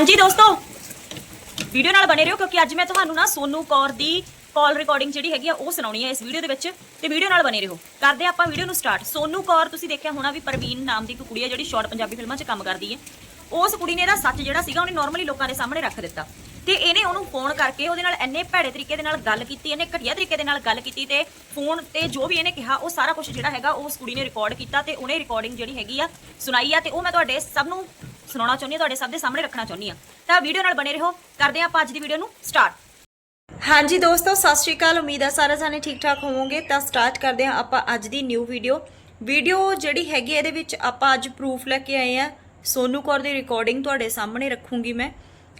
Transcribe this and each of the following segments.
ਹਾਂਜੀ ਦੋਸਤੋ ਵੀਡੀਓ ਨਾਲ ਬਣੇ ਰਹੋ ਕਿਉਂਕਿ ਅੱਜ ਮੈਂ ਤੁਹਾਨੂੰ ਨਾ ਸੋਨੂ ਕੌਰ ਦੀ ਕਾਲ ਰਿਕਾਰਡਿੰਗ ਜਿਹੜੀ ਹੈਗੀ ਆ, ਉਹ ਸੁਣਾਉਣੀ ਹੈ ਇਸ ਵੀਡੀਓ ਦੇ ਵਿੱਚ। ਤੇ ਵੀਡੀਓ ਨਾਲ ਬਣੇ ਰਹੋ। ਕਰਦੇ ਆਪਾਂ ਵੀਡੀਓ ਨੂੰ ਸਟਾਰਟ ਸੋਨੂ ਕੌਰ, ਤੁਸੀਂ ਦੇਖਿਆ ਹੋਣਾ ਵੀ ਪ੍ਰਵੀਨ ਨਾਮ ਦੀ ਇੱਕ ਕੁੜੀ ਹੈ ਜਿਹੜੀ ਸ਼ਾਰਟ ਪੰਜਾਬੀ ਫਿਲਮਾਂ 'ਚ ਕੰਮ ਕਰਦੀ ਹੈ। ਉਸ ਕੁੜੀ ਨੇ ਇਹਦਾ ਸੱਚ ਜਿਹੜਾ ਸੀਗਾ, ਉਹਨੇ ਨਾਰਮਲੀ ਲੋਕਾਂ ਦੇ ਸਾਹਮਣੇ ਰੱਖ ਦਿੱਤਾ। ਤੇ ਇਹਨੇ ਉਹਨੂੰ ਫੋਨ ਕਰਕੇ ਉਹਦੇ ਨਾਲ ਇੰਨੇ ਭੈੜੇ ਤਰੀਕੇ ਦੇ ਨਾਲ ਗੱਲ ਕੀਤੀ ਇਹਨੇ ਘਟੀਆ ਤਰੀਕੇ ਦੇ ਨਾਲ ਗੱਲ ਕੀਤੀ ਤੇ ਫੋਨ ਤੇ ਜੋ ਵੀ ਇਹਨੇ ਕਿਹਾ, ਉਹ ਸਾਰਾ ਕੁਝ ਜਿਹੜਾ ਹੈਗਾ ਉਸ ਕੁੜੀ ਨੇ ਰਿਕਾਰਡ ਕੀਤਾ ਤੇ ਉਹਨੇ ਰਿਕਾਰਡਿੰਗ ਜਿਹੜੀ ਹੈਗੀ ਆ, ਸੁਣਾਈ ਆ। ਤੇ ਉਹ ਮੈਂ ਤੁਹਾਡੇ ਸਭ ਨੂੰ ਸੁਣਾਉਣਾ ਚਾਹੁੰਦੀ ਹਾਂ, ਤੁਹਾਡੇ ਸਭ ਦੇ ਸਾਹਮਣੇ ਰੱਖਣਾ ਚਾਹੁੰਦੀ ਹਾਂ। ਤਾਂ ਵੀਡੀਓ ਨਾਲ ਬਣੇ ਰਹੋ। ਕਰਦੇ ਹਾਂ ਆਪਾਂ ਅੱਜ ਦੀ ਵੀਡੀਓ ਨੂੰ ਸਟਾਰਟ ਹਾਂਜੀ ਦੋਸਤੋ, ਸਤਿ ਸ਼੍ਰੀ ਅਕਾਲ। ਉਮੀਦ ਆ ਸਾਰੇ ਜਾਣੇ ਠੀਕ ਠਾਕ ਹੋਵੋਗੇ। ਤਾਂ ਸਟਾਰਟ ਕਰਦੇ ਹਾਂ ਆਪਾਂ ਅੱਜ ਦੀ ਨਿਊ ਵੀਡੀਓ ਵੀਡੀਓ ਜਿਹੜੀ ਹੈਗੀ ਇਹਦੇ ਵਿੱਚ ਆਪਾਂ ਅੱਜ ਪ੍ਰੂਫ ਲੈ ਕੇ ਆਏ ਆ। ਸੋਨੂ ਕੌਰ ਦੀ ਰਿਕਾਰਡਿੰਗ ਤੁਹਾਡੇ ਸਾਹਮਣੇ ਰੱਖੂੰਗੀ ਮੈਂ।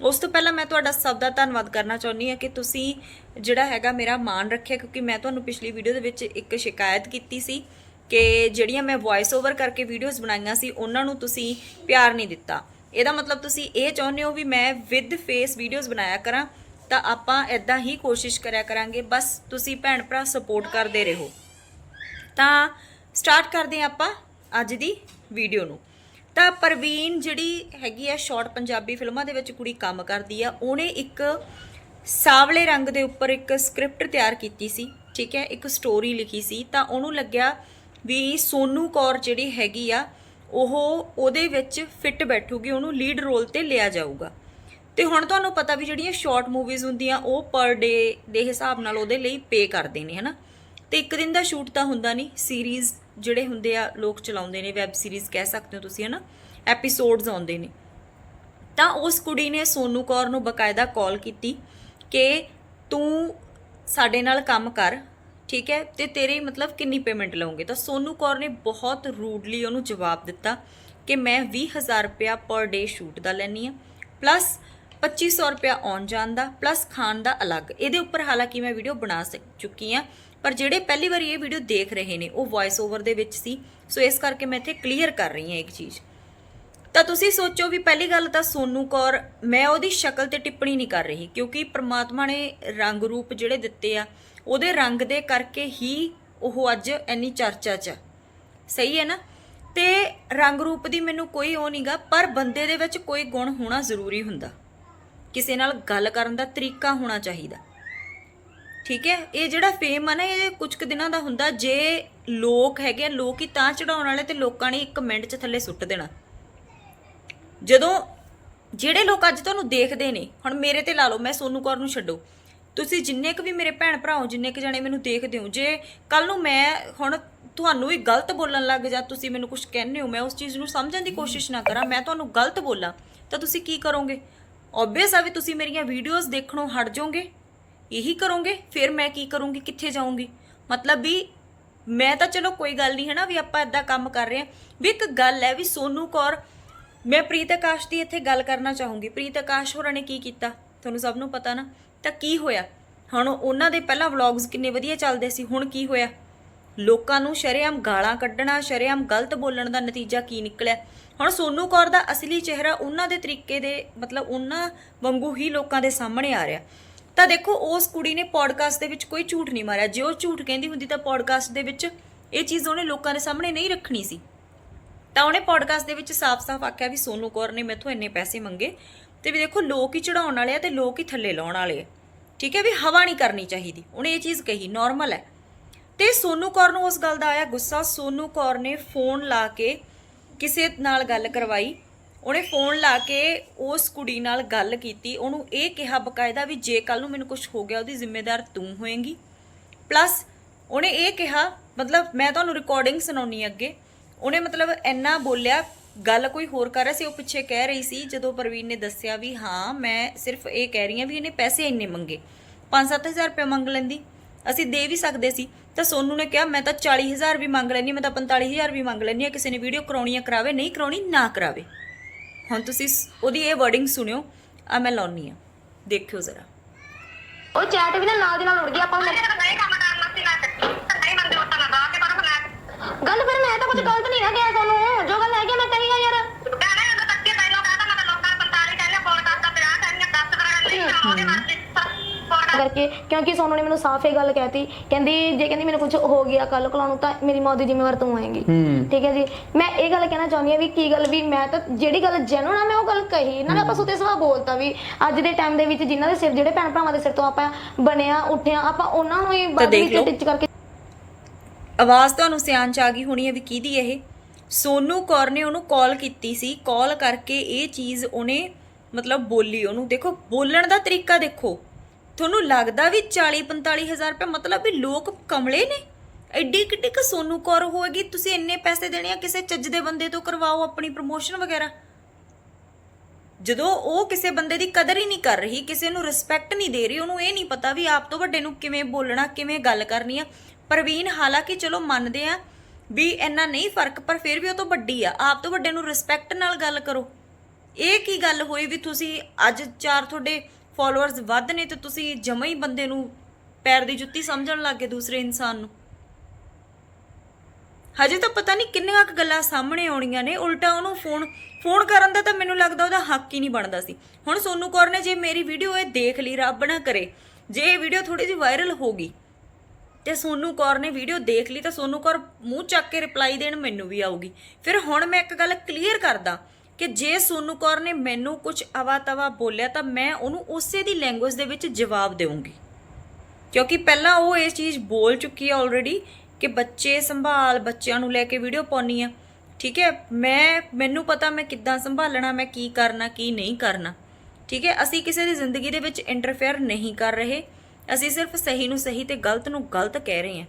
ਉਸ ਤੋਂ ਪਹਿਲਾਂ ਮੈਂ ਤੁਹਾਡਾ ਸਭ ਦਾ ਧੰਨਵਾਦ ਕਰਨਾ ਚਾਹੁੰਦੀ ਹਾਂ ਕਿ ਤੁਸੀਂ ਜਿਹੜਾ ਹੈਗਾ ਮੇਰਾ ਮਾਣ ਰੱਖਿਆ, ਕਿਉਂਕਿ ਮੈਂ ਤੁਹਾਨੂੰ ਪਿਛਲੀ ਵੀਡੀਓ ਦੇ ਵਿੱਚ ਇੱਕ ਸ਼ਿਕਾਇਤ ਕੀਤੀ ਸੀ। ਕਿ ਜਿਹੜੀਆਂ ਮੈਂ ਵੌਇਸ ਓਵਰ ਕਰਕੇ ਵੀਡੀਓਜ਼ ਬਣਾਈਆਂ ਸੀ, ਉਹਨਾਂ ਨੂੰ ਤੁਸੀਂ ਪਿਆਰ ਨਹੀਂ ਦਿੱਤਾ। ਇਹਦਾ ਮਤਲਬ ਤੁਸੀਂ ਇਹ ਚਾਹੁੰਦੇ ਹੋ ਵੀ ਮੈਂ ਵਿਦ ਫੇਸ ਵੀਡੀਓਜ਼ ਬਣਾਇਆ ਕਰਾਂ, ਤਾਂ ਆਪਾਂ ਇਦਾਂ ਹੀ ਕੋਸ਼ਿਸ਼ ਕਰਿਆ ਕਰਾਂਗੇ, ਬਸ ਤੁਸੀਂ ਭੈਣ ਭਰਾ ਸਪੋਰਟ ਕਰਦੇ ਰਹੋ। ਤਾਂ ਸਟਾਰਟ ਕਰਦੇ ਹਾਂ ਆਪਾਂ ਅੱਜ ਦੀ ਵੀਡੀਓ ਨੂੰ। ਤਾਂ ਪ੍ਰਵੀਨ ਜਿਹੜੀ ਹੈਗੀ ਆ ਸ਼ਾਰਟ ਪੰਜਾਬੀ ਫਿਲਮਾਂ ਦੇ ਵਿੱਚ ਕੁੜੀ ਕੰਮ ਕਰਦੀ ਆ, ਉਹਨੇ ਇੱਕ ਸਾਵਲੇ ਰੰਗ ਦੇ ਉੱਪਰ ਇੱਕ ਸਕ੍ਰਿਪਟ ਤਿਆਰ ਕੀਤੀ ਸੀ, ਠੀਕ ਹੈ, ਇੱਕ ਸਟੋਰੀ ਲਿਖੀ ਸੀ, ਤਾਂ ਉਹਨੂੰ ਲੱਗਿਆ ਵੀ ਸੋਨੂ ਕੌਰ ਜਿਹੜੀ ਹੈਗੀ ਆ, ਉਹ ਉਹਦੇ ਵਿੱਚ ਫਿੱਟ ਬੈਠੂਗੀ, ਉਹਨੂੰ ਲੀਡ ਰੋਲ ਤੇ ਲਿਆ ਜਾਊਗਾ। ਤੇ ਹੁਣ ਤੁਹਾਨੂੰ ਪਤਾ ਵੀ ਜਿਹੜੀਆਂ ਸ਼ਾਰਟ ਮੂਵੀਜ਼ ਹੁੰਦੀਆਂ, ਉਹ ਪਰ ਡੇ ਦੇ ਹਿਸਾਬ ਨਾਲ ਉਹਦੇ ਲਈ ਪੇ ਕਰਦੇ ਨੇ, ਹਨਾ? ਤੇ ਇੱਕ ਦਿਨ ਦਾ ਸ਼ੂਟ ਤਾਂ ਹੁੰਦਾ ਨਹੀਂ ਸੀਰੀਜ਼ ਜਿਹੜੇ ਹੁੰਦੇ ਆ, ਲੋਕ ਚਲਾਉਂਦੇ ਨੇ ਵੈਬ ਸੀਰੀਜ਼ ਕਹਿ ਸਕਦੇ ਹੋ ਤੁਸੀਂ, ਹਨਾ? ਐਪੀਸੋਡਸ ਆਉਂਦੇ ਨੇ। ਤਾਂ ਉਸ ਕੁੜੀ ਨੇ ਸੋਨੂ ਕੌਰ ਨੂੰ ਬਕਾਇਦਾ ਕਾਲ ਕੀਤੀ ਕਿ ਤੂੰ ਸਾਡੇ ਨਾਲ ਕੰਮ ਕਰ ਠੀਕ ਹੈ? ਤੇ ਤੇਰੇ ਮਤਲਬ ਕਿੰਨੀ ਪੇਮੈਂਟ ਲਵਾਂਗੇ ਤਾਂ ਸੋਨੂ ਕੌਰ ਨੇ ਬਹੁਤ ਰੂਡਲੀ ਉਹਨੂੰ ਜਵਾਬ ਦਿੱਤਾ ਕਿ ਮੈਂ 20000 ਰੁਪਇਆ ਪਰ ਡੇ ਸ਼ੂਟ ਦਾ ਲੈਣੀ ਆ ਪਲੱਸ 2500 ਰੁਪਇਆ ਆਉਣ ਜਾਣ ਦਾ ਪਲੱਸ ਖਾਣ ਦਾ ਅਲੱਗ। ਇਹਦੇ ਉੱਪਰ ਹਾਲਾਂਕਿ ਮੈਂ ਵੀਡੀਓ ਬਣਾ ਸਕ ਚੁੱਕੀ ਆ ਪਰ ਜਿਹੜੇ ਪਹਿਲੀ ਵਾਰੀ ਇਹ ਵੀਡੀਓ ਦੇਖ ਰਹੇ ਨੇ, ਉਹ ਵੌਇਸ ਓਵਰ ਦੇ ਵਿੱਚ ਸੀ। ਸੋ ਇਸ ਕਰਕੇ ਮੈਂ ਇੱਥੇ ਕਲੀਅਰ ਕਰ ਰਹੀ ਹਾਂ ਇੱਕ ਚੀਜ਼। ਤਾਂ ਤੁਸੀਂ ਸੋਚੋ ਵੀ ਪਹਿਲੀ ਗੱਲ ਤਾਂ ਸੋਨੂ ਕੌਰ, ਮੈਂ ਉਹਦੀ ਸ਼ਕਲ ਤੇ ਟਿੱਪਣੀ ਨਹੀਂ ਕਰ ਰਹੀ, ਕਿਉਂਕਿ ਪ੍ਰਮਾਤਮਾ ਨੇ ਰੰਗ ਰੂਪ ਜਿਹੜੇ ਦਿੱਤੇ ਆ ਉਹਦੇ ਰੰਗ ਦੇ ਕਰਕੇ ਹੀ ਉਹ ਅੱਜ ਇੰਨੀ ਚਰਚਾ 'ਚ ਸਹੀ ਹੈ ਨਾ? ਤੇ ਰੰਗ ਰੂਪ ਦੀ ਮੈਨੂੰ ਕੋਈ ਉਹ ਨਹੀਂਗਾ ਪਰ ਬੰਦੇ ਦੇ ਵਿੱਚ ਕੋਈ ਗੁਣ ਹੋਣਾ ਜ਼ਰੂਰੀ ਹੁੰਦਾ। ਕਿਸੇ ਨਾਲ ਗੱਲ ਕਰਨ ਦਾ ਤਰੀਕਾ ਹੋਣਾ ਚਾਹੀਦਾ। ਠੀਕ ਹੈ? ਇਹ ਜਿਹੜਾ ਫੇਮ ਆ ਨਾ ਇਹ ਕੁਝ ਕੁ ਦਿਨਾਂ ਦਾ ਹੁੰਦਾ। ਜੇ ਲੋਕ ਹੈਗੇ ਆ, ਲੋਕ ਹੀ ਤਾਂ ਚੜਾਉਣ ਵਾਲੇ ਤੇ ਲੋਕਾਂ ਨੇ ਇੱਕ ਮਿੰਟ 'ਚ ਥੱਲੇ ਸੁੱਟ ਦੇਣਾ। ਜਦੋਂ ਜਿਹੜੇ ਲੋਕ ਅੱਜ ਤੁਹਾਨੂੰ ਦੇਖਦੇ ਨੇ ਹੁਣ ਮੇਰੇ ਤੇ ਲਾ ਲਓ ਮੈਂ ਸੋਨੂ ਕੌਰ ਨੂੰ ਛੱਡੋ। ਤੁਸੀਂ ਜਿੰਨੇ ਕੁ ਵੀ ਮੇਰੇ ਭੈਣ ਭਰਾ ਹੋ ਜਿੰਨੇ ਕੁ ਜਣੇ ਮੈਨੂੰ ਦੇਖਦੇ ਹੋ, ਜੇ ਕੱਲ ਨੂੰ ਮੈਂ ਹੁਣ ਤੁਹਾਨੂੰ ਵੀ ਗਲਤ ਬੋਲਣ ਲੱਗ ਜਾ ਤੁਸੀਂ ਮੈਨੂੰ ਕੁਝ ਕਹਿੰਦੇ ਹੋ, ਮੈਂ ਉਸ ਚੀਜ਼ ਨੂੰ ਸਮਝਣ ਦੀ ਕੋਸ਼ਿਸ਼ ਨਾ ਕਰਾਂ, ਮੈਂ ਤੁਹਾਨੂੰ ਗਲਤ ਬੋਲਾਂ, ਤਾਂ ਤੁਸੀਂ ਕੀ ਕਰੋਗੇ? ਆਬਵੀਅਸ ਆ ਵੀ ਤੁਸੀਂ ਮੇਰੀਆਂ ਵੀਡੀਓਜ਼ ਦੇਖਣੋਂ ਹਟ ਜਾਓਗੇ, ਇਹੀ ਕਰੋਗੇ, ਫਿਰ ਮੈਂ ਕੀ ਕਰੂੰਗੀ, ਕਿੱਥੇ ਜਾਊਂਗੀ? ਮਤਲਬ ਵੀ ਮੈਂ ਤਾਂ ਚਲੋ ਕੋਈ ਗੱਲ ਨਹੀਂ ਹੈ ਨਾ ਵੀ ਆਪਾਂ ਇਦਾਂ ਕੰਮ ਕਰ ਰਹੇ ਹਾਂ। ਵੀ ਇੱਕ ਗੱਲ ਹੈ ਵੀ ਸੋਨੂ ਕੌਰ, ਮੈਂ ਪ੍ਰੀਤ ਆਕਾਸ਼ ਦੀ ਇੱਥੇ ਗੱਲ ਕਰਨਾ ਚਾਹੂੰਗੀ। ਪ੍ਰੀਤ ਆਕਾਸ਼ ਹੋਰਾਂ ਨੇ ਕੀ ਕੀਤਾ? ਤੁਹਾਨੂੰ ਸਭ ਨੂੰ ਪਤਾ ਨਾ ਤਾਂ ਕੀ ਹੋਇਆ? ਹੁਣ ਉਹਨਾਂ ਦੇ ਪਹਿਲਾਂ ਵਲੌਗਸ ਕਿੰਨੇ ਵਧੀਆ ਚੱਲਦੇ ਸੀ, ਹੁਣ ਕੀ ਹੋਇਆ? ਲੋਕਾਂ ਨੂੰ ਸ਼ਰੇਆਮ ਗਾਲਾਂ ਕੱਢਣਾ, ਸ਼ਰੇਆਮ ਗਲਤ ਬੋਲਣ ਦਾ ਨਤੀਜਾ ਕੀ ਨਿਕਲਿਆ? ਹੁਣ ਸੋਨੂ ਕੌਰ ਦਾ ਅਸਲੀ ਚਿਹਰਾ ਉਹਨਾਂ ਦੇ ਤਰੀਕੇ ਦੇ, ਮਤਲਬ ਉਹਨਾਂ ਵਾਂਗੂ ਹੀ ਲੋਕਾਂ ਦੇ ਸਾਹਮਣੇ ਆ ਰਿਹਾ। ਤਾਂ ਦੇਖੋ, ਉਸ ਕੁੜੀ ਨੇ ਪੋਡਕਾਸਟ ਦੇ ਵਿੱਚ ਕੋਈ ਝੂਠ ਨਹੀਂ ਮਾਰਿਆ। ਜੇ ਉਹ ਝੂਠ ਕਹਿੰਦੀ ਹੁੰਦੀ ਤਾਂ ਪੋਡਕਾਸਟ ਦੇ ਵਿੱਚ ਇਹ ਚੀਜ਼ ਉਹਨੇ ਲੋਕਾਂ ਦੇ ਸਾਹਮਣੇ ਨਹੀਂ ਰੱਖਣੀ ਸੀ। ਤਾਂ ਉਹਨੇ ਪੋਡਕਾਸਟ ਦੇ ਵਿੱਚ ਸਾਫ਼-ਸਾਫ਼ ਆਖਿਆ ਵੀ ਸੋਨੂ ਕੌਰ ਨੇ ਮੈਥੋਂ ਇੰਨੇ ਪੈਸੇ ਮੰਗੇ। ਤੇ ਵੀ ਦੇਖੋ ਲੋਕ ਹੀ ਚੜਾਉਣ ਵਾਲੇ ਆ ਤੇ ਲੋਕ ਹੀ ਥੱਲੇ ਲਾਉਣ ਵਾਲੇ ਆ। ਠੀਕ ਹੈ ਵੀ ਹਵਾ ਨਹੀਂ ਕਰਨੀ ਚਾਹੀਦੀ। ਉਹਨੇ ਇਹ ਚੀਜ਼ ਕਹੀ ਨਾਰਮਲ ਹੈ। ਤੇ ਸੋਨੂ ਕੌਰ ਨੂੰ ਉਸ ਗੱਲ ਦਾ ਆਇਆ ਗੁੱਸਾ। ਸੋਨੂ ਕੌਰ ਨੇ ਫੋਨ ਲਾ ਕੇ ਕਿਸੇ ਨਾਲ ਗੱਲ ਕਰਵਾਈ। ਉਹਨੇ ਫੋਨ ਲਾ ਕੇ ਉਸ ਕੁੜੀ ਨਾਲ ਗੱਲ ਕੀਤੀ। ਉਹਨੂੰ ਇਹ ਕਿਹਾ ਬਕਾਇਦਾ ਵੀ ਜੇ ਕੱਲ ਨੂੰ ਮੈਨੂੰ ਕੁਝ ਹੋ ਗਿਆ, ਉਹਦੀ ਜ਼ਿੰਮੇਦਾਰ ਤੂੰ ਹੋਏਂਗੀ। ਪਲੱਸ ਉਹਨੇ ਇਹ ਕਿਹਾ, ਮਤਲਬ ਮੈਂ ਤੁਹਾਨੂੰ ਰਿਕਾਰਡਿੰਗ ਸੁਣਾਉਣੀ ਅੱਗੇ। ਉਹਨੇ ਮਤਲਬ ਇੰਨਾ ਬੋਲਿਆ ਗੱਲ ਕੋਈ ਹੋਰ ਕਰ ਰਿਹਾ ਸੀ ਉਹ ਪਿੱਛੇ ਕਹਿ ਰਹੀ ਸੀ ਜਦੋਂ ਪ੍ਰਵੀਨ ਨੇ ਦੱਸਿਆ ਵੀ ਹਾਂ ਮੈਂ ਸਿਰਫ ਇਹ ਕਹਿ ਰਹੀ ਹਾਂ ਵੀ ਇਹਨੇ ਪੈਸੇ ਇੰਨੇ ਮੰਗੇ। 5-7000 ਰੁਪਏ ਮੰਗ ਲੈਂਦੀ। ਅਸੀਂ ਦੇ ਵੀ ਸਕਦੇ ਸੀ। ਤਾਂ ਸੋਨੂ ਨੇ ਕਿਹਾ ਮੈਂ ਤਾਂ 40000 ਵੀ ਮੰਗ ਲੈਣੀ ਮੈਂ ਤਾਂ 45000 ਵੀ ਮੰਗ ਲੈਣੀ ਆ ਕਿਸੇ ਨੇ ਵੀਡੀਓ ਕਰਾਉਣੀ ਆ ਕਰਾਵੇ ਨਹੀਂ ਕਰਾਉਣੀ ਨਾ ਕਰਾਵੇ। ਹੁਣ ਤੁਸੀਂ ਉਹਦੀ ਇਹ ਵਰਡਿੰਗ ਸੁਣਿਓ ਆ ਮੈਂ ਲਾਉਣੀ ਆ। ਦੇਖਿਓ ਜ਼ਰਾ। ਉਹ ਚੈਟ ਵੀ ਨਾ ਨਾਲ ਦੀ ਨਾਲ ਉੜ ਗਈ ਆਪਾਂ ਨੂੰ ਨਹੀਂ ਕੰਮ ਕਰਨਾ ਸੀ ਮੈਂ ਨਹੀਂ ਬੰਦੇ ਉੱਤਾਂ ਲਗਾ ਕੇ ਪਰ ਮੈਂ ਗੱਲ ਫਿਰ ਮੈਂ ਤਾਂ ਕੁਝ ਗਲਤ ਨਹੀਂ ਨਾ ਕਿਹਾ ਤੁਹਾਨੂੰ। ਕਰਕੇ ਕਿਉਂਕਿ ਸੋਨੂੰ ਨੇ ਮੈਨੂੰ ਸਾਫ਼ ਇਹ ਗੱਲ ਕਹਿਤੀ ਕਹਿੰਦੀ ਜੇ ਕਹਿੰਦੀ ਮੈਨੂੰ ਕੁਝ ਹੋ ਗਿਆ ਕੱਲ ਕੋਲੋਂ ਨੂੰ ਤਾਂ ਮੇਰੀ ਮੌਤ ਦੀ ਜ਼ਿੰਮੇਵਾਰ ਤੂੰ ਆਏਂਗੀ। ਠੀਕ ਹੈ ਜੀ? ਮੈਂ ਇਹ ਗੱਲ ਕਹਿਣਾ ਚਾਹੁੰਦੀ ਹਾਂ ਵੀ ਕੀ ਗੱਲ ਵੀ ਮੈਂ ਤਾਂ ਜਿਹੜੀ ਗੱਲ ਜੈਨੂਨ ਆ ਮੈਂ ਉਹ ਗੱਲ ਕਹੀ। ਨਾ ਆਪਾਂ ਸੁਤੇ ਸਵਾ ਬੋਲਤਾ ਵੀ ਅੱਜ ਦੇ ਟਾਈਮ ਦੇ ਵਿੱਚ ਜਿਨ੍ਹਾਂ ਦੇ ਸਿਰ ਜਿਹੜੇ ਭੈਣ ਭਰਾਵਾਂ ਦੇ ਸਿਰ ਤੋਂ ਆਪਾਂ ਬਣਿਆ ਉੱਠਿਆ ਆਪਾਂ ਉਹਨਾਂ ਨੂੰ ਹੀ ਬਾਅਦ ਵਿੱਚ। ਟਿੱਚ ਕਰਕੇ ਆਵਾਜ਼ ਤੁਹਾਨੂੰ ਸਿਆਣ ਚ ਆ ਗਈ ਹੋਣੀ ਹੈ ਵੀ ਕਿਹਦੀ ਇਹ? ਸੋਨੂ ਕੌਰ ਨੇ ਉਹਨੂੰ ਕਾਲ ਕੀਤੀ ਸੀ ਕਾਲ ਕਰਕੇ ਇਹ ਚੀਜ਼ ਉਹਨੇ ਮਤਲਬ ਬੋਲੀ ਉਹਨੂੰ। ਦੇਖੋ ਬੋਲਣ ਦਾ ਤਰੀਕਾ ਦੇਖੋ। ਤੁਹਾਨੂੰ ਲੱਗਦਾ ਵੀ 40 45 ਹਜ਼ਾਰ ਰੁਪਏ ਮਤਲਬ ਵੀ ਲੋਕ ਕਮਲੇ ਨੇ? ਐਡੀ ਕਿੱਡੀ ਕ ਸੋਨੂ ਕੌਰ ਹੋਏਗੀ, ਤੁਸੀਂ ਇੰਨੇ ਪੈਸੇ ਦੇਣੇ ਆ, ਕਿਸੇ ਚੱਜ ਦੇ ਬੰਦੇ ਤੋਂ ਕਰਵਾਓ ਆਪਣੀ ਪ੍ਰਮੋਸ਼ਨ ਵਗੈਰਾ? ਜਦੋਂ ਉਹ ਕਿਸੇ ਬੰਦੇ ਦੀ ਕਦਰ ਹੀ ਨਹੀਂ ਕਰ ਰਹੀ, ਕਿਸੇ ਨੂੰ ਰਿਸਪੈਕਟ ਨਹੀਂ ਦੇ ਰਹੀ, ਉਹਨੂੰ ਇਹ ਨਹੀਂ ਪਤਾ ਵੀ ਆਪ ਤੋਂ ਵੱਡੇ ਨੂੰ ਕਿਵੇਂ ਬੋਲਣਾ, ਕਿਵੇਂ ਗੱਲ ਕਰਨੀ ਆ। ਪ੍ਰਵੀਨ, ਹਾਲਾਂਕਿ ਚਲੋ ਮੰਨਦੇ ਆ ਵੀ ਇੰਨਾ ਨਹੀਂ ਫ਼ਰਕ, ਪਰ ਫਿਰ ਵੀ ਉਹ ਤੋਂ ਵੱਡੀ ਆ। ਆਪ ਤੋਂ ਵੱਡੇ ਨੂੰ ਰਿਸਪੈਕਟ ਨਾਲ ਗੱਲ ਕਰੋ। ਇਹ ਕੀ ਗੱਲ ਹੋਈ ਵੀ ਤੁਸੀਂ ਅੱਜ ਚਾਰ ਤੁਹਾਡੇ ਫਾਲੋਅਰਸ ਵੱਧ ਨੇ ਤੇ ਤੁਸੀਂ ਜਮਾ ਹੀ ਬੰਦੇ ਨੂੰ ਪੈਰ ਦੀ ਜੁੱਤੀ ਸਮਝਣ ਲੱਗੇ ਦੂਸਰੇ ਇਨਸਾਨ ਨੂੰ। ਹਜੇ ਤਾਂ ਪਤਾ ਨਹੀਂ ਕਿੰਨੀਆਂ ਕੁ ਗੱਲਾਂ ਸਾਹਮਣੇ ਆਉਣੀਆਂ ਨੇ, ਉਲਟਾ ਉਹਨੂੰ ਫੋਨ ਫੋਨ ਕਰਨ ਦਾ ਤਾਂ ਮੈਨੂੰ ਲੱਗਦਾ ਉਹਦਾ ਹੱਕ ਹੀ ਨਹੀਂ ਬਣਦਾ ਸੀ। ਹੁਣ ਸੋਨੂ ਕੌਰ ਨੇ ਜੇ ਮੇਰੀ ਵੀਡੀਓ ਇਹ ਦੇਖ ਲਈ, ਰੱਬ ਨਾ ਕਰੇ, ਜੇ ਇਹ ਵੀਡੀਓ ਥੋੜੀ ਜਿਹੀ ਵਾਇਰਲ ਹੋ ਗਈ ਤੇ ਸੋਨੂ ਕੌਰ ਨੇ ਵੀਡੀਓ ਦੇਖ ਲਈ ਤਾਂ ਸੋਨੂ ਕੌਰ ਮੂੰਹ ਚੱਕ ਕੇ ਰਿਪਲਾਈ ਦੇਣ ਮੈਨੂੰ ਵੀ ਆਊਗੀ। ਫਿਰ ਹੁਣ ਮੈਂ ਇੱਕ ਗੱਲ ਕਲੀਅਰ ਕਰਦਾ ਕਿ ਜੇ ਸੋਨੂ ਕੌਰ ਨੇ ਮੈਨੂੰ ਕੁਝ ਅਵਾ ਤਵਾ ਬੋਲਿਆ ਤਾਂ ਮੈਂ ਉਹਨੂੰ ਉਸੇ ਦੀ ਲੈਂਗੁਏਜ ਦੇ ਵਿੱਚ ਜਵਾਬ ਦੇਵਾਂਗੀ। ਕਿਉਂਕਿ ਪਹਿਲਾਂ ਉਹ ਇਹ ਚੀਜ਼ ਬੋਲ ਚੁੱਕੀ ਹੈ ਆਲਰੇਡੀ ਕਿ ਬੱਚੇ ਸੰਭਾਲ, ਬੱਚਿਆਂ ਨੂੰ ਲੈ ਕੇ ਵੀਡੀਓ ਪਾਉਣੀ ਆ ਠੀਕ ਹੈ? ਮੈਂ, ਮੈਨੂੰ ਪਤਾ ਮੈਂ ਕਿੱਦਾਂ ਸੰਭਾਲਣਾ, ਮੈਂ ਕੀ ਕਰਨਾ, ਕੀ ਨਹੀਂ ਕਰਨਾ। ਠੀਕ ਹੈ? ਅਸੀਂ ਕਿਸੇ ਦੀ ਜ਼ਿੰਦਗੀ ਦੇ ਵਿੱਚ ਇੰਟਰਫੇਅਰ ਨਹੀਂ ਕਰ ਰਹੇ। ਅਸੀਂ ਸਿਰਫ ਸਹੀ ਨੂੰ ਸਹੀ ਤੇ ਗਲਤ ਨੂੰ ਗਲਤ ਕਹਿ ਰਹੇ ਹਾਂ।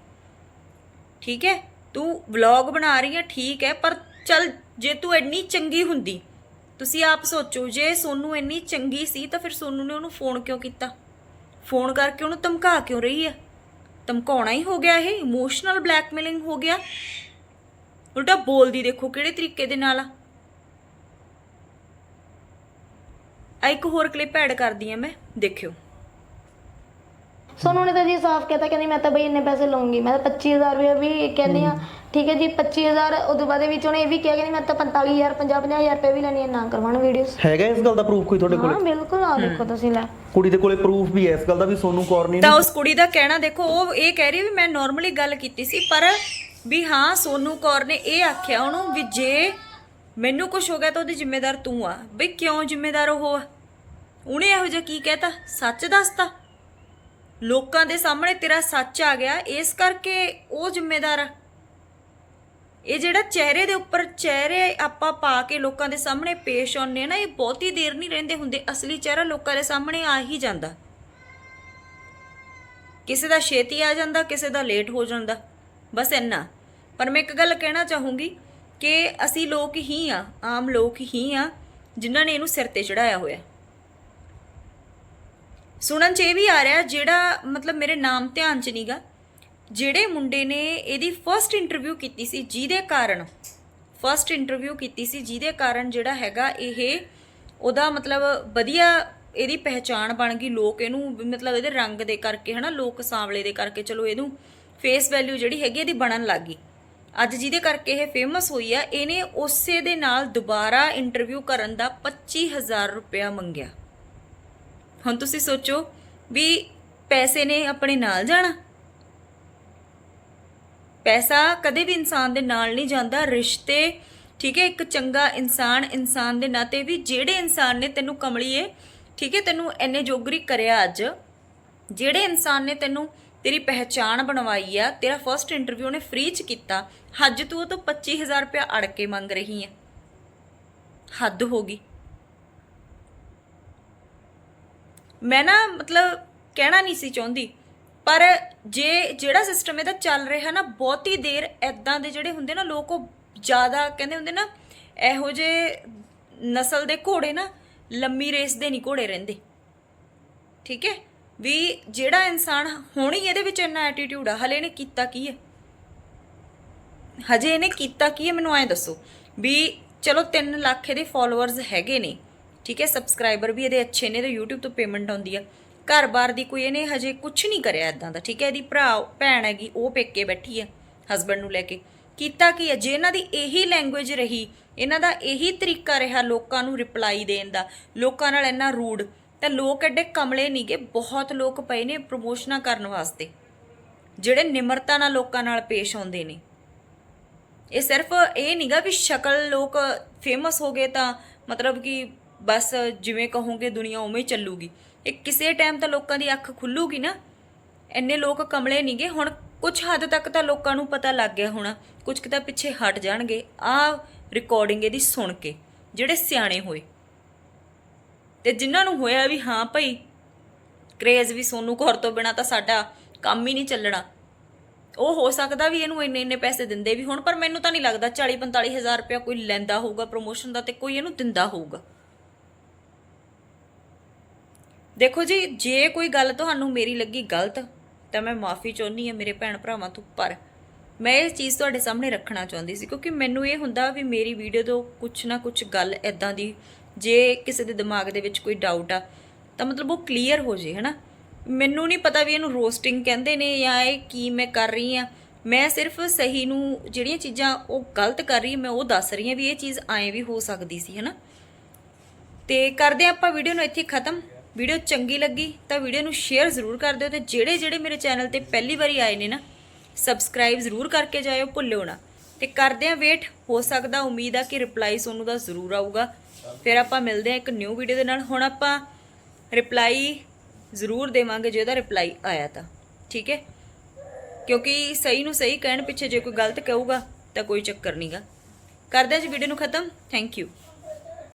ਠੀਕ ਹੈ? ਤੂੰ ਵਲੌਗ ਬਣਾ ਰਹੀ ਹੈ, ਠੀਕ ਹੈ, ਪਰ ਚੱਲ ਜੇ ਤੂੰ ਇੰਨੀ ਚੰਗੀ ਹੁੰਦੀ, ਤੁਸੀਂ ਆਪ ਸੋਚੋ, ਜੇ ਸੋਨੂੰ ਇੰਨੀ ਚੰਗੀ ਸੀ ਤਾਂ ਫਿਰ ਸੋਨੂੰ ਨੇ ਉਹਨੂੰ ਫੋਨ ਕਿਉਂ ਕੀਤਾ? ਫੋਨ ਕਰਕੇ ਉਹਨੂੰ ਧਮਕਾ ਕਿਉਂ ਰਹੀ ਆ? ਧਮਕਾਉਣਾ ਹੀ ਹੋ ਗਿਆ ਇਹ ਇਮੋਸ਼ਨਲ ਬਲੈਕਮੇਲਿੰਗ ਹੋ ਗਿਆ। ਉਲਟਾ ਬੋਲਦੀ ਦੇਖੋ ਕਿਹੜੇ ਤਰੀਕੇ ਦੇ ਨਾਲ ਆ। ਆ ਇੱਕ ਹੋਰ ਕਲਿੱਪ ਐਡ ਕਰਦੀ ਆ ਮੈਂ, ਦੇਖਿਓ। ਸੋਨੂੰ ਨੇ ਤਾਂ ਜੀ ਸਾਫ਼ ਕਹਿਤਾ ਕਹਿੰਦੀ ਮੈਂ ਤਾਂ ਬਈ ਇੰਨੇ ਪੈਸੇ ਲਵਾਂਗੀ ਮੈਂ ਤਾਂ 25000 ਰੁਪਏ ਵੀ ਕਹਿੰਦੀ ਆ ਠੀਕ ਹੈ ਜੀ 25000 ਉਦੋਂ ਬਾਅਦ ਦੇ ਵਿੱਚ ਉਹਨੇ ਇਹ ਵੀ ਕਿਹਾ ਕਹਿੰਦੀ ਮੈਂ ਤਾਂ 45000 50 50000 ਰੁਪਏ ਵੀ ਲੈਣੀ ਹੈ ਨਾ ਕਰਵਾਉਣ ਵੀਡੀਓਜ਼ ਹੈਗਾ ਇਸ ਗੱਲ ਦਾ ਪ੍ਰੂਫ ਕੋਈ ਤੁਹਾਡੇ ਹਾਂ ਕੋਲੇ ਬਿਲਕੁਲ ਆ ਦੇਖੋ ਤੁਸੀਂ ਲੈ। ਕੁੜੀ ਦੇ ਕੋਲੇ ਪ੍ਰੂਫ ਵੀ ਹੈ ਇਸ ਗੱਲ ਦਾ ਵੀ ਸੋਨੂ ਕੌਰ ਨੇ ਤਾਂ ਉਸ ਕੁੜੀ ਦਾ ਕਹਿਣਾ ਦੇਖੋ ਉਹ ਇਹ ਕਹਿ ਰਹੀ ਵੀ ਮੈਂ ਨਾਰਮਲੀ ਗੱਲ ਕੀਤੀ ਸੀ ਪਰ ਵੀ ਹਾਂ ਸੋਨੂ ਕੌਰ ਨੇ ਇਹ ਆਖਿਆ ਉਹਨੂੰ ਵੀ ਜੇ ਮੈਨੂੰ ਕੁਝ ਹੋ ਗਿਆ ਤਾਂ ਉਹਦੀ ਜ਼ਿੰਮੇਦਾਰ ਤੂੰ ਆ। ਬਈ ਕਿਉਂ ਜ਼ਿੰਮੇਦਾਰ ਉਹ ਆ? ਉਹਨੇ ਇਹੋ ਜਿਹਾ ਕੀ ਕਹਿਤਾ? ਸੱਚ ਦੱਸਤਾ? ਲੋਕਾਂ ਦੇ ਸਾਹਮਣੇ ਤੇਰਾ ਸੱਚ ਆ ਗਿਆ, ਇਸ ਕਰਕੇ ਉਹ ਜ਼ਿੰਮੇਦਾਰ ਆ। ਇਹ ਜਿਹੜਾ ਚਿਹਰੇ ਦੇ ਉੱਪਰ ਚਿਹਰੇ ਆਪਾਂ ਪਾ ਕੇ ਲੋਕਾਂ ਦੇ ਸਾਹਮਣੇ ਪੇਸ਼ ਆਉਂਦੇ ਆ ਨਾ, ਇਹ ਬਹੁਤੀ ਦੇਰ ਨਹੀਂ ਰਹਿੰਦੇ ਹੁੰਦੇ, ਅਸਲੀ ਚਿਹਰਾ ਲੋਕਾਂ ਦੇ ਸਾਹਮਣੇ ਆ ਹੀ ਜਾਂਦਾ। ਕਿਸੇ ਦਾ ਛੇਤੀ ਆ ਜਾਂਦਾ, ਕਿਸੇ ਦਾ ਲੇਟ ਹੋ ਜਾਂਦਾ, ਬਸ ਇੰਨਾ। ਪਰ ਮੈਂ ਇੱਕ ਗੱਲ ਕਹਿਣਾ ਚਾਹੂੰਗੀ ਕਿ ਅਸੀਂ ਲੋਕ ਹੀ ਆ, ਆਮ ਲੋਕ ਹੀ ਆ, ਜਿਨ੍ਹਾਂ ਨੇ ਇਹਨੂੰ ਸਿਰ ਤੇ ਚੜਾਇਆ ਹੋਇਆ। ਸੁਣਨ ਚ ਇਹ ਵੀ ਆ ਰਿਹਾ ਜਿਹੜਾ ਮਤਲਬ ਮੇਰੇ ਨਾਮ ਧਿਆਨ ਚ ਨਹੀਂਗਾ ਜਿਹੜੇ ਮੁੰਡੇ ਨੇ ਇਹਦੀ ਫਰਸਟ ਇੰਟਰਵਿਊ ਕੀਤੀ ਸੀ ਜਿਹਦੇ ਕਾਰਨ ਫਰਸਟ ਇੰਟਰਵਿਊ ਕੀਤੀ ਸੀ ਜਿਹਦੇ ਕਾਰਨ ਜਿਹੜਾ ਹੈਗਾ ਇਹ ਉਹਦਾ ਮਤਲਬ ਵਧੀਆ ਇਹਦੀ ਪਹਿਚਾਣ ਬਣ ਗਈ, ਲੋਕ ਇਹਨੂੰ ਵੀ ਮਤਲਬ ਇਹਦੇ ਰੰਗ ਦੇ ਕਰਕੇ ਹਨਾ, ਲੋਕ ਸਾਂਵਲੇ ਦੇ ਕਰਕੇ ਚਲੋ ਇਹਨੂੰ ਫੇਸ ਵੈਲਿਊ ਜਿਹੜੀ ਹੈਗੀ ਇਹਦੀ ਬਣਨ ਲੱਗ ਗਈ। ਅੱਜ ਜਿਹਦੇ ਕਰਕੇ ਇਹ ਫੇਮਸ ਹੋਈ ਆ, ਇਹਨੇ ਉਸੇ ਦੇ ਨਾਲ ਦੁਬਾਰਾ ਇੰਟਰਵਿਊ ਕਰਨ ਦਾ 25000 ਰੁਪਇਆ ਮੰਗਿਆ। ਹੁਣ ਤੁਸੀਂ ਸੋਚੋ ਵੀ ਪੈਸੇ ਨੇ ਆਪਣੇ ਨਾਲ ਜਾਣਾ। ਪੈਸਾ ਕਦੇ ਵੀ ਇਨਸਾਨ ਦੇ ਨਾਲ ਨਹੀਂ ਜਾਂਦਾ। ਰਿਸ਼ਤੇ, ਠੀਕ ਹੈ, ਇੱਕ ਚੰਗਾ ਇਨਸਾਨ ਇਨਸਾਨ ਦੇ ਨਾਤੇ ਵੀ ਜਿਹੜੇ ਇਨਸਾਨ ਨੇ ਤੈਨੂੰ ਕਮਲੀਏ, ਠੀਕ ਹੈ, ਤੈਨੂੰ ਐਨੇ ਜੋਗਰੀ ਕਰਿਆ ਅੱਜ, ਜਿਹੜੇ ਇਨਸਾਨ ਨੇ ਤੈਨੂੰ ਤੇਰੀ ਪਹਿਚਾਣ ਬਣਵਾਈ ਆ, ਤੇਰਾ ਫਰਸਟ ਇੰਟਰਵਿਊ ਨੇ ਫ੍ਰੀ ਚ ਕੀਤਾ ਹੱਜ ਤੂੰ ਉਹ ਤੋਂ 25000 ਰੁਪਇਆ ਅੜ ਕੇ ਮੰਗ ਰਹੀ ਹੈ। ਹੱਦ ਹੋ ਗਈ। ਮੈਂ ਨਾ ਮਤਲਬ ਕਹਿਣਾ ਨਹੀਂ ਸੀ ਚਾਹੁੰਦੀ, ਪਰ ਜੇ ਜਿਹੜਾ ਸਿਸਟਮ ਇਹਦਾ ਚੱਲ ਰਿਹਾ ਨਾ, ਬਹੁਤੀ ਦੇਰ ਐਦਾਂ ਦੇ ਜਿਹੜੇ ਹੁੰਦੇ ਨਾ ਲੋਕ, ਉਹ ਜ਼ਿਆਦਾ ਕਹਿੰਦੇ ਹੁੰਦੇ ਨਾ, ਇਹੋ ਜੇ ਨਸਲ ਦੇ ਘੋੜੇ ਨਾ, ਲੰਮੀ ਰੇਸ ਦੇ ਨਹੀਂ ਘੋੜੇ ਰਹਿੰਦੇ। ਠੀਕ ਹੈ? ਵੀ ਜਿਹੜਾ ਇਨਸਾਨ ਹੁਣ ਹੀ ਇਹਦੇ ਵਿੱਚ ਇੰਨਾ ਐਟੀਟਿਊਡ ਆ, ਹਲੇ ਇਹਨੇ ਕੀਤਾ ਕੀ ਹੈ? ਹਜੇ ਇਹਨੇ ਕੀਤਾ ਕੀ ਹੈ? ਮੈਨੂੰ ਐਂ ਦੱਸੋ। ਵੀ ਚਲੋ 3 ਲੱਖ ਇਹਦੇ ਫਾਲੋਅਰਸ ਹੈਗੇ ਨੇ। ਠੀਕ ਹੈ ਸਬਸਕ੍ਰਾਈਬਰ ਵੀ ਇਹਦੇ ਅੱਛੇ ਨੇ ਤੇ YouTube ਤੋਂ ਪੇਮੈਂਟ ਆਉਂਦੀ ਆ। ਘਰ-ਬਾਰ ਦੀ ਕੋਈ ਇਹਨੇ ਹਜੇ ਕੁਝ ਨਹੀਂ ਕਰਿਆ ਇਦਾਂ ਦਾ, ਠੀਕ ਹੈ, ਇਹਦੀ ਭਰਾ, ਭੈਣ ਹੈਗੀ, ਉਹ ਪੇਕੇ ਬੈਠੀ ਆ ਹਸਬੰਡ ਨੂੰ ਲੈ ਕੇ। ਕੀਤਾ ਕੀ ਹੈ ਜੇ ਇਹਨਾਂ ਦੀ ਇਹੀ ਲੈਂਗੁਏਜ ਰਹੀ, ਇਹਨਾਂ ਦਾ ਇਹੀ ਤਰੀਕਾ ਰਿਹਾ ਲੋਕਾਂ ਨੂੰ ਰਿਪਲਾਈ ਦੇਣ ਦਾ, ਲੋਕਾਂ ਨਾਲ ਇੰਨਾ ਰੂਡ, ਤਾਂ ਲੋਕ ਐਡੇ ਕਮਲੇ ਨਹੀਂਗੇ ਬਹੁਤ ਲੋਕ ਪਏ ਨੇ ਪ੍ਰਮੋਸ਼ਨਾਂ ਕਰਨ ਵਾਸਤੇ, ਜਿਹੜੇ ਨਿਮਰਤਾ ਨਾਲ ਲੋਕਾਂ ਨਾਲ ਪੇਸ਼ ਆਉਂਦੇ ਨੇ। ਇਹ ਸਿਰਫ ਇਹ ਨਹੀਂਗਾ ਵੀ ਸ਼ਕਲ ਲੋਕ ਫੇਮਸ ਹੋ ਗਏ ਤਾਂ ਮਤਲਬ ਕਿ ਬਸ ਜਿਵੇਂ ਕਹੋਗੇ ਦੁਨੀਆ ਉਵੇਂ ਹੀ ਚੱਲੂਗੀ। ਇਹ ਕਿਸੇ ਟਾਈਮ ਤਾਂ ਲੋਕਾਂ ਦੀ ਅੱਖ ਖੁੱਲੂਗੀ ਨਾ। ਇੰਨੇ ਲੋਕ ਕਮਲੇ ਨਹੀਂਗੇ ਹੁਣ ਕੁਝ ਹੱਦ ਤੱਕ ਤਾਂ ਲੋਕਾਂ ਨੂੰ ਪਤਾ ਲੱਗ ਗਿਆ ਹੋਣਾ। ਕੁਝ ਕੁ ਤਾਂ ਪਿੱਛੇ ਹਟ ਜਾਣਗੇ। ਆਹ ਰਿਕਾਰਡਿੰਗ ਇਹਦੀ ਸੁਣ ਕੇ, ਜਿਹੜੇ ਸਿਆਣੇ ਹੋਏ। ਤੇ ਜਿਨ੍ਹਾਂ ਨੂੰ ਹੋਇਆ ਵੀ ਹਾਂ ਭਾਈ ਕ੍ਰੇਜ਼ ਵੀ ਸੋਨੂ ਕੌਰ ਤੋਂ ਬਿਨਾ ਤਾਂ ਸਾਡਾ ਕੰਮ ਹੀ ਨਹੀਂ ਚੱਲਣਾ। ਉਹ ਹੋ ਸਕਦਾ ਵੀ ਇਹਨੂੰ ਇੰਨੇ ਇੰਨੇ ਪੈਸੇ ਦਿੰਦੇ ਵੀ ਹੁਣ, ਪਰ ਮੈਨੂੰ ਤਾਂ ਨਹੀਂ ਲੱਗਦਾ 40 45 ਹਜ਼ਾਰ ਰੁਪਇਆ ਕੋਈ ਲੈਂਦਾ ਹੋਊਗਾ ਪ੍ਰੋਮੋਸ਼ਨ ਦਾ ਤੇ ਕੋਈ ਇਹਨੂੰ ਦਿੰਦਾ ਹੋਊਗਾ। ਦੇਖੋ ਜੀ, ਜੇ ਕੋਈ ਗੱਲ ਤੁਹਾਨੂੰ ਮੇਰੀ ਲੱਗੀ ਗਲਤ, ਤਾਂ ਮੈਂ ਮਾਫੀ ਚਾਹੁੰਦੀ ਹਾਂ ਮੇਰੇ ਭੈਣ ਭਰਾਵਾਂ ਤੋਂ, ਪਰ ਮੈਂ ਇਹ ਚੀਜ਼ ਤੁਹਾਡੇ ਸਾਹਮਣੇ ਰੱਖਣਾ ਚਾਹੁੰਦੀ ਸੀ, ਕਿਉਂਕਿ ਮੈਨੂੰ ਇਹ ਹੁੰਦਾ ਵੀ ਮੇਰੀ ਵੀਡੀਓ ਤੋਂ ਕੁਝ ਨਾ ਕੁਝ ਗੱਲ ਐਦਾਂ ਦੀ, ਜੇ ਕਿਸੇ ਦੇ ਦਿਮਾਗ ਦੇ ਵਿੱਚ ਕੋਈ ਡਾਊਟ ਆ, ਤਾਂ ਮਤਲਬ ਉਹ ਕਲੀਅਰ ਹੋ ਜੇ, ਹਨਾ? ਮੈਨੂੰ ਨਹੀਂ ਪਤਾ ਵੀ ਇਹਨੂੰ ਰੋਸਟਿੰਗ ਕਹਿੰਦੇ ਨੇ ਜਾਂ ਇਹ ਕੀ ਮੈਂ ਕਰ ਰਹੀ ਆ ਮੈਂ ਸਿਰਫ ਸਹੀ ਨੂੰ ਜਿਹੜੀਆਂ ਚੀਜ਼ਾਂ ਉਹ ਗਲਤ ਕਰ ਰਹੀ ਮੈਂ ਉਹ ਦੱਸ ਰਹੀ ਹਾਂ ਵੀ ਇਹ ਚੀਜ਼ ਐਂ ਵੀ ਹੋ ਸਕਦੀ ਸੀ, ਹਨਾ? ਤੇ ਕਰਦੇ ਹਾਂ ਆਪਾਂ ਵੀਡੀਓ ਨੂੰ ਇੱਥੇ ਖਤਮ। ਵੀਡੀਓ ਚੰਗੀ ਲੱਗੀ ਤਾਂ ਵੀਡੀਓ ਨੂੰ ਸ਼ੇਅਰ ਜ਼ਰੂਰ ਕਰ ਦਿਓ ਤੇ ਜਿਹੜੇ ਜਿਹੜੇ ਮੇਰੇ ਚੈਨਲ ਤੇ ਪਹਿਲੀ ਵਾਰੀ ਆਏ ਨੇ ਨਾ ਸਬਸਕ੍ਰਾਈਬ ਜ਼ਰੂਰ ਕਰਕੇ ਜਾਇਓ, ਭੁੱਲਿਓ ਨਾ। ਤੇ ਕਰਦੇ ਹਾਂ ਵੇਟ ਹੋ ਸਕਦਾ ਉਮੀਦ ਆ ਕਿ ਰਿਪਲਾਈ ਤੁਹਾਨੂੰ ਦਾ ਜ਼ਰੂਰ ਆਊਗਾ। ਫਿਰ ਆਪਾਂ ਮਿਲਦੇ ਹਾਂ ਇੱਕ ਨਿਊ ਵੀਡੀਓ ਦੇ ਨਾਲ। ਹੁਣ ਆਪਾਂ ਰਿਪਲਾਈ ਜ਼ਰੂਰ ਦੇਵਾਂਗੇ ਜੇ ਉਹਦਾ ਰਿਪਲਾਈ ਆਇਆ ਤਾਂ। ਠੀਕ ਹੈ? ਕਿਉਂਕਿ ਸਹੀ ਨੂੰ ਸਹੀ ਕਹਿਣ ਪਿੱਛੇ ਜੇ ਕੋਈ ਗਲਤ ਕਹੂਗਾ ਤਾਂ ਕੋਈ ਚੱਕਰ ਨਹੀਂਗਾ ਕਰਦੇ ਹਾਂ ਜੀ ਵੀਡੀਓ ਨੂੰ ਖਤਮ। Thank you